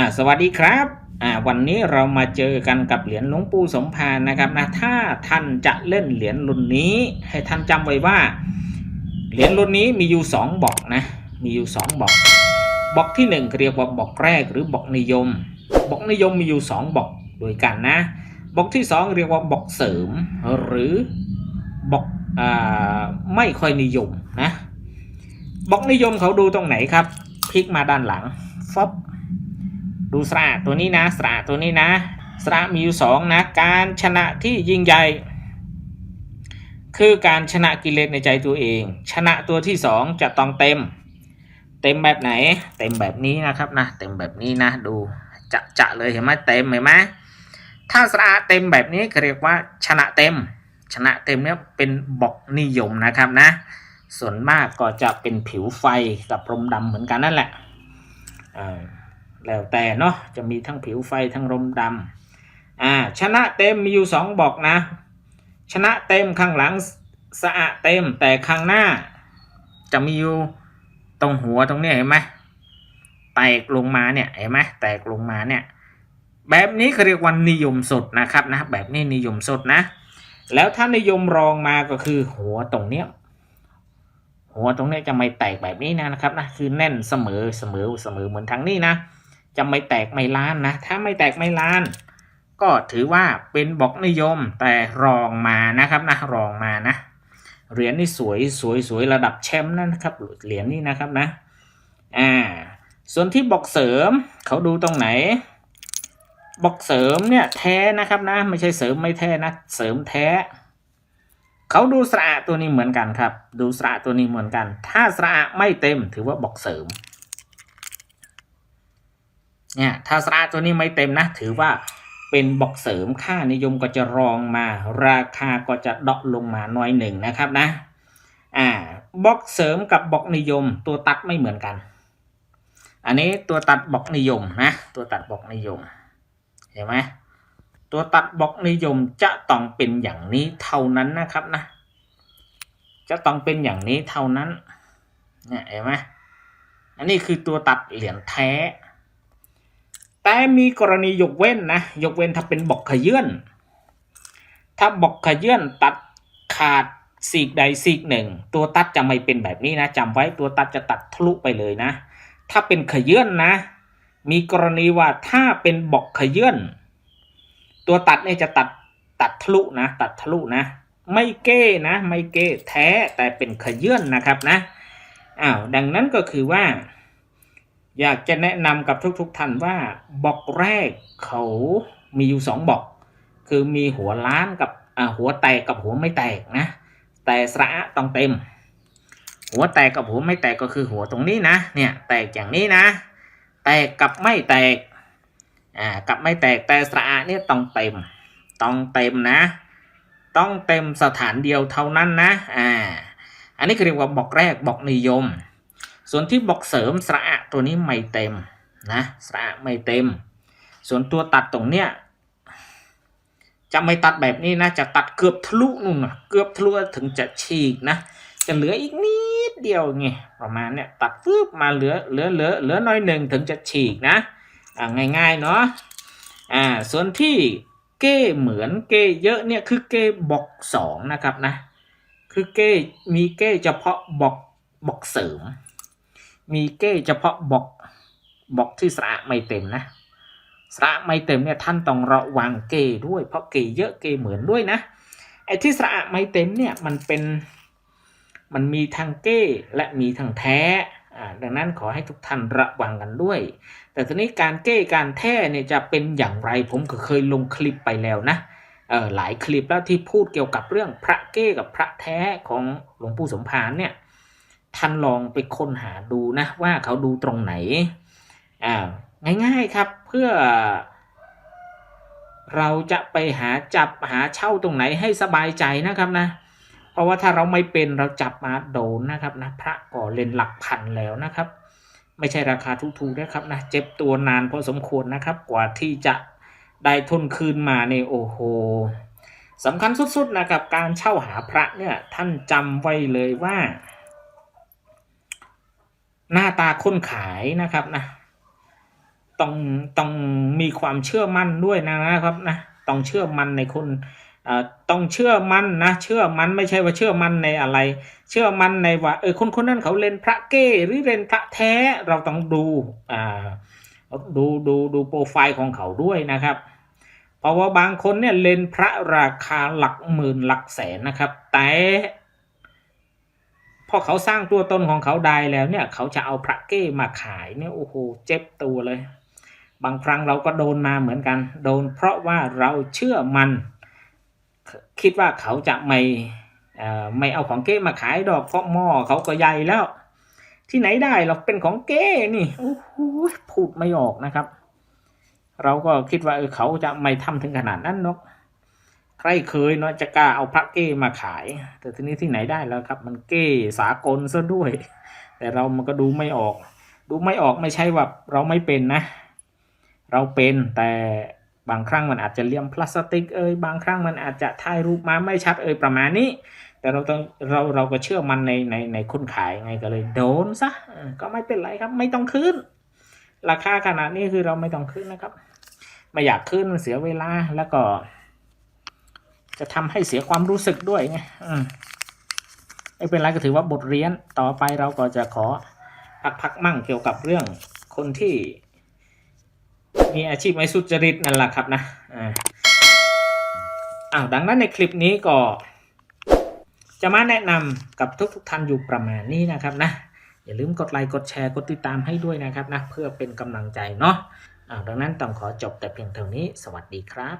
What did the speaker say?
อ่าสวัสดีครับอ่าวันนี้เรามาเจอกันกับเหรียญหลวงปู่สมภารนะครับนะถ้าท่านจะเล่นเหรียญรุ่นนี้ ให้ท่านจำไว้ว่าเหรียญรุ่นนี้มีอยู่สองบอกนะมีอยู่สองบอกบอกที่หนึ่งเรียกว่าบอกแรกหรือบอกนิยมบอกนิยมมีอยู่สองบอกโดยกันนะบอกที่สองเรียกว่าบอกเสริมหรือบอกอ่าไม่ค่อยนิยมนะบอกนิยมเขาดูตรงไหนครับพลิกมาด้านหลังฟอบ ดูสระตัวนี้นะสระตัวนี้นะสระมีอยู่สองนะการชนะที่ยิ่งใหญ่ คือการชนะกิเลสในใจตัวเอง ชนะตัวที่สองจะต้องเต็ม เต็มแบบไหน เต็มแบบนี้นะครับนะเต็มแบบนี้นะดูจะจะเลยเห็นไหมเต็มเห็นไหมถ้าสระเต็มแบบนี้เขาเรียกว่าชนะเต็ม ชนะเต็มเนี่ยเป็นบอกนิยมนะครับนะ ส่วนมากก็จะเป็นผิวไฟกับพรมดำเหมือนกันนั่นแหละอ่า แล้วแต่เนาะจะมีทั้งผิวไฟทั้งลมดำอ่าชนะเต็มมีอยู่สองบอกนะ ชนะเต็มข้างหลังสะอาดเต็มแต่ข้างหน้า จะมีอยู่ตรงหัวตรงเนี้ยเห็นไหมแตกลงมาเนี่ยเห็นไหมแตกลงมาเนี่ยแบบนี้เขาเรียกว่านิยมสดนะครับนะแบบนี้นิยมสดนะ แล้วถ้านิยมรองมาก็คือหัวตรงเนี้ยหัวตรงเนี้ยจะไม่แตกแบบนี้นะครับนะคือแน่นเสมอเสมอเสมอเหมือนทางนี้นะ จะไม่แตกไม่ล้านนะ ถ้าไม่แตกไม่ล้าน ก็ถือว่าเป็นบอกนิยมแต่รองมานะครับนะรองมานะเหรียญนี่สวยสวยสวยระดับแชมป์นะครับเหรียญนี่นะครับนะอ่าส่วนที่บอกเสริมเขาดูตรงไหนบอกเสริมเนี่ยแท้นะครับนะ ไม่ใช่เสริมไม่แท้นะเสริมแท้เขาดูสระตัวนี้เหมือนกันครับ ดูสระตัวนี้เหมือนกัน ถ้าสระไม่เต็มถือว่าบอกเสริม เนี่ยถ้าสระตัวนี้ไม่เต็มนะ ถือว่าเป็นบอกเสริมค่านิยมก็จะรองมา ราคาก็จะดอปลงมาน้อยหนึ่งนะครับนะอ่าบอกเสริมกับบอกนิยมตัวตัดไม่เหมือนกัน อันนี้ตัวตัดบอกนิยมนะตัวตัดบอกนิยมเห็นไหมตัวตัดบอกนิยมจะต้องเป็นอย่างนี้เท่านั้นนะครับนะ จะต้องเป็นอย่างนี้เท่านั้นเนี่ยเห็นไหมอันนี้คือตัวตัดเหรียญแท้ แต่มีกรณียกเว้นนะ ยกเว้นถ้าเป็นบอกขยื่นถ้าบอกขยื่นตัดขาดสีกใดสีกหนึ่ง ตัวตัดจะไม่เป็นแบบนี้นะจำไว้ตัวตัดจะตัดทะลุไปเลยนะ ถ้าเป็นขยื่นนะ มีกรณีว่าถ้าเป็นบอกขยื่นตัวตัดเนี่ยจะตัดตัดทะลุนะ ตัดทะลุนะ ไม่เก้นะ ไม่เก้แท้แต่เป็นขยื่นนะครับนะอ้าวดังนั้นก็คือว่า อยากจะแนะนำกับทุกๆท่านว่าบอกแรกเขามีอยู่สองบอก คือมีหัวล้านกับหัวแตกกับหัวไม่แตกนะ แต่สระต้องเต็ม หัวแตกกับหัวไม่แตกก็คือหัวตรงนี้นะ เนี่ยแตกอย่างนี้นะ แตกกับไม่แตก อ่า กับไม่แตกแต่สระเนี่ยต้องเต็ม ต้องเต็มนะ ต้องเต็มสถานเดียวเท่านั้นนะ อ่า อันนี้คือเรียกว่าบอกแรกบอกนิยม ส่วนที่บอกเสริมสระตัวนี้ไม่เต็มนะสระไม่เต็ม ส่วนตัวตัดตรงเนี้ยจะไม่ตัดแบบนี้นะจะตัดเกือบทะลุนู่นนะเกือบทะลุถึงจะฉีกนะ จะเหลืออีกนิดเดียวไงประมาณเนี้ยตัดฟึบมาเหลือเหลือเหลือเหลือน้อยหนึ่งถึงจะฉีกนะอ่าง่ายๆเนาะอ่าส่วนที่เก้เหมือนเก้เยอะเนี่ยคือเก้บอกสองนะครับนะ คือเก้มีเก้เฉพาะบอกบอกเสริม มีเก้เฉพาะบอกบอกที่สระไม่เต็มนะสระไม่เต็มเนี่ยท่านต้องระวังเก้ด้วย เพราะเก้เยอะเก้เหมือนด้วยนะไอ้ที่สระไม่เต็มเนี่ยมันเป็นมันมีทางเก้และมีทางแท้ดังนั้นขอให้ทุกท่านระวังกันด้วย แต่ทีนี้การเก้การแท้เนี่ยจะเป็นอย่างไรผมก็เคยลงคลิปไปแล้วนะหลายคลิปแล้วที่พูดเกี่ยวกับเรื่องพระเก้กับพระแท้ของหลวงปู่สมภารเนี่ย ท่านลองไปค้นหาดูนะว่าเขาดูตรงไหนอ่าง่ายๆครับเพื่อ เราจะไปหาจับหาเช่าตรงไหนให้สบายใจนะครับนะ เพราะว่าถ้าเราไม่เป็นเราจับมาโดนนะครับนะพระก่อเลนหลักพันแล้วนะครับ ไม่ใช่ราคาถูกๆนะครับนะเจ็บตัวนานพอสมควรนะครับ กว่าที่จะได้ทุนคืนมาเนี่ยโอ้โหสำคัญสุดๆนะครับการเช่าหาพระเนี่ยท่านจำไว้เลยว่า หน้าตาคนขายนะครับนะต้องต้องมีความเชื่อมั่นด้วยนะครับนะต้องเชื่อมั่นในคนต้องเชื่อมั่นนะเชื่อมั่นไม่ใช่ว่าเชื่อมั่นในอะไร เชื่อมั่นในว่าเออคนคนนั้นเขาเล่นพระเก้หรือเล่นพระแท้เราต้องดูอ่าดูดูดูโปรไฟล์ของเขาด้วยนะครับ เพราะว่าบางคนเนี่ยเล่นพระราคาหลักหมื่นหลักแสนนะครับ แต่ พอเขาสร้างตัวตนของเขาได้แล้วเนี่ย เขาจะเอาพระเก้มาขายเนี่ยโอ้โหเจ็บตัวเลย บางครั้งเราก็โดนมาเหมือนกัน โดนเพราะว่าเราเชื่อมัน คิดว่าเขาจะไม่ไม่เอาของเก้มาขายดอกเพราะหม้อเขาก็ใหญ่แล้ว ที่ไหนได้เราเป็นของเก้นี่โอ้โหพูดไม่ออกนะครับ เราก็คิดว่าเออเขาจะไม่ทำถึงขนาดนั้นเนก ใครเคยเนาะจะกล้าเอาพระเก้มาขาย แต่ทีนี้ที่ไหนได้แล้วครับ มันเก้สากลซะด้วย แต่เรามันก็ดูไม่ออก ดูไม่ออกไม่ใช่ว่าเราไม่เป็นนะ เราเป็นแต่บางครั้งมันอาจจะเลี่ยมพลาสติกเอ่ยบางครั้งมันอาจจะถ่ายรูปมาไม่ชัดเอ่ยประมาณนี้ แต่เราต้องเราเราก็เชื่อมันในในในคนขายไงก็เลยโดนซะก็ไม่เป็นไรครับ ไม่ต้องขึ้น ราคาขนาดนี้คือเราไม่ต้องขึ้นนะครับ ไม่อยากขึ้นมันเสียเวลาแล้วก็ จะทำให้เสียความรู้สึกด้วยไงอืมไม่เป็นไรก็ถือว่าบทเรียนต่อไปเราก็จะขอพักพักๆมั่งเกี่ยวกับเรื่องคนที่ มีอาชีพไม่สุจริตนั่นแหละครับนะอ่าอ้าวดังนั้นในคลิปนี้ก็ จะมาแนะนำกับทุกๆท่านอยู่ประมาณนี้นะครับนะอย่าลืมกดไลค์กดแชร์กดติดตามให้ด้วยนะครับนะเพื่อเป็นกำลังใจเนาะอ้าวดังนั้นต้องขอจบแต่เพียงเท่านี้ สวัสดีครับ